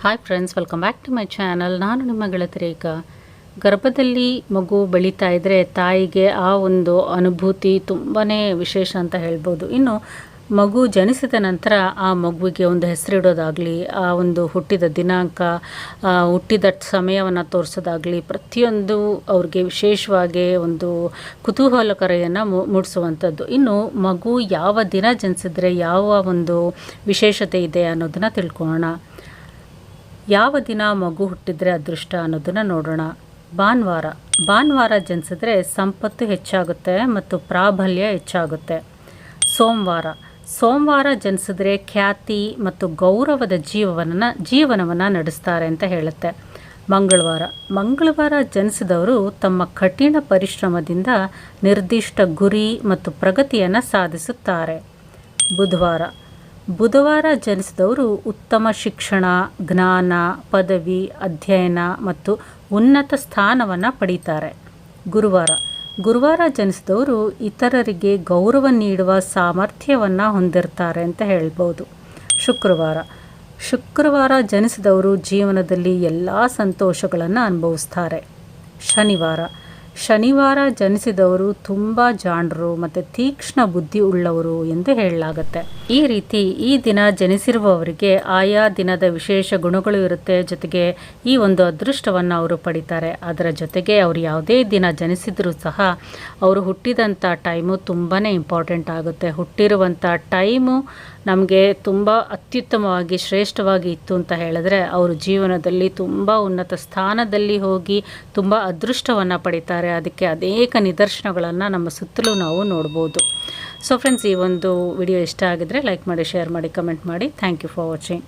Hi friends welcome back to my channel ನಾನು ನಿಮ್ಮ ಗೆಳತಿ ರೇಖಾ. ಗರ್ಭದಲ್ಲಿ ಮಗು ಬೆಳೀತಾ ಇದ್ದರೆ ತಾಯಿಗೆ ಆ ಒಂದು ಅನುಭೂತಿ ತುಂಬಾ ವಿಶೇಷ ಅಂತ ಹೇಳ್ಬೋದು. ಇನ್ನು ಮಗು ಜನಿಸಿದ ನಂತರ ಆ ಮಗುವಿಗೆ ಒಂದು ಹೆಸರಿಡೋದಾಗಲಿ, ಆ ಒಂದು ಹುಟ್ಟಿದ ದಿನಾಂಕ ಹುಟ್ಟಿದ ಸಮಯವನ್ನು ತೋರಿಸೋದಾಗಲಿ, ಪ್ರತಿಯೊಂದು ಅವ್ರಿಗೆ ವಿಶೇಷವಾಗಿ ಒಂದು ಕುತೂಹಲಕರೆಯನ್ನು ಮೂಡಿಸುವಂಥದ್ದು. ಇನ್ನು ಮಗು ಯಾವ ದಿನ ಜನಿಸಿದ್ರೆ ಯಾವ ಒಂದು ವಿಶೇಷತೆ ಇದೆ ಅನ್ನೋದನ್ನು ತಿಳ್ಕೊಳ್ಳೋಣ ಯಾವ ದಿನ ಮಗು ಹುಟ್ಟಿದ್ರೆ ಅದೃಷ್ಟ ಅನ್ನೋದನ್ನು ನೋಡೋಣ. ಭಾನುವಾರ. ಭಾನುವಾರ ಜನಿಸಿದ್ರೆ ಸಂಪತ್ತು ಹೆಚ್ಚಾಗುತ್ತೆ ಮತ್ತು ಪ್ರಾಬಲ್ಯ ಹೆಚ್ಚಾಗುತ್ತೆ. ಸೋಮವಾರ. ಸೋಮವಾರ ಜನಿಸಿದ್ರೆ ಖ್ಯಾತಿ ಮತ್ತು ಗೌರವದ ಜೀವನ ಜೀವನವನ್ನು ನಡೆಸ್ತಾರೆ ಅಂತ ಹೇಳುತ್ತೆ. ಮಂಗಳವಾರ. ಮಂಗಳವಾರ ಜನಿಸಿದವರು ತಮ್ಮ ಕಠಿಣ ಪರಿಶ್ರಮದಿಂದ ನಿರ್ದಿಷ್ಟ ಗುರಿ ಮತ್ತು ಪ್ರಗತಿಯನ್ನು ಸಾಧಿಸುತ್ತಾರೆ. ಬುಧವಾರ. ಬುಧವಾರ ಜನಿಸಿದವರು ಉತ್ತಮ ಶಿಕ್ಷಣ, ಜ್ಞಾನ, ಪದವಿ, ಅಧ್ಯಯನ ಮತ್ತು ಉನ್ನತ ಸ್ಥಾನವನ್ನು ಪಡೀತಾರೆ. ಗುರುವಾರ. ಗುರುವಾರ ಜನಿಸಿದವರು ಇತರರಿಗೆ ಗೌರವ ನೀಡುವ ಸಾಮರ್ಥ್ಯವನ್ನು ಹೊಂದಿರ್ತಾರೆ ಅಂತ ಹೇಳ್ಬೋದು. ಶುಕ್ರವಾರ. ಶುಕ್ರವಾರ ಜನಿಸಿದವರು ಜೀವನದಲ್ಲಿ ಎಲ್ಲ ಸಂತೋಷಗಳನ್ನು ಅನುಭವಿಸ್ತಾರೆ. ಶನಿವಾರ. ಶನಿವಾರ ಜನಿಸಿದವರು ತುಂಬ ಜಾಣರು ಮತ್ತು ತೀಕ್ಷ್ಣ ಬುದ್ಧಿ ಉಳ್ಳವರು ಎಂದು ಹೇಳಲಾಗುತ್ತೆ. ಈ ರೀತಿ ಈ ದಿನ ಜನಿಸಿರುವವರಿಗೆ ಆಯಾ ದಿನದ ವಿಶೇಷ ಗುಣಗಳು ಇರುತ್ತೆ. ಜೊತೆಗೆ ಈ ಒಂದು ಅದೃಷ್ಟವನ್ನು ಅವರು ಪಡಿತಾರೆ. ಅದರ ಜೊತೆಗೆ ಅವರು ಯಾವುದೇ ದಿನ ಜನಿಸಿದರೂ ಸಹ ಅವರು ಹುಟ್ಟಿದಂಥ ಟೈಮು ತುಂಬಾ ಇಂಪಾರ್ಟೆಂಟ್ ಆಗುತ್ತೆ. ಹುಟ್ಟಿರುವಂಥ ಟೈಮು ನಮಗೆ ತುಂಬ ಅತ್ಯುತ್ತಮವಾಗಿ, ಶ್ರೇಷ್ಠವಾಗಿ ಇತ್ತು ಅಂತ ಹೇಳಿದ್ರೆ ಅವರು ಜೀವನದಲ್ಲಿ ತುಂಬ ಉನ್ನತ ಸ್ಥಾನದಲ್ಲಿ ಹೋಗಿ ತುಂಬ ಅದೃಷ್ಟವನ್ನು ಪಡಿತಾರೆ. ಅದಕ್ಕೆ ಅನೇಕ ನಿದರ್ಶನಗಳನ್ನು ನಮ್ಮ ಸುತ್ತಲೂ ನಾವು ನೋಡ್ಬೋದು. ಸೊ ಫ್ರೆಂಡ್ಸ್ ಈ ಒಂದು ವಿಡಿಯೋ ಇಷ್ಟ ಆಗಿದ್ರೆ ಲೈಕ್ ಮಾಡಿ ಶೇರ್ ಮಾಡಿ ಕಮೆಂಟ್ ಮಾಡಿ. Thank you for watching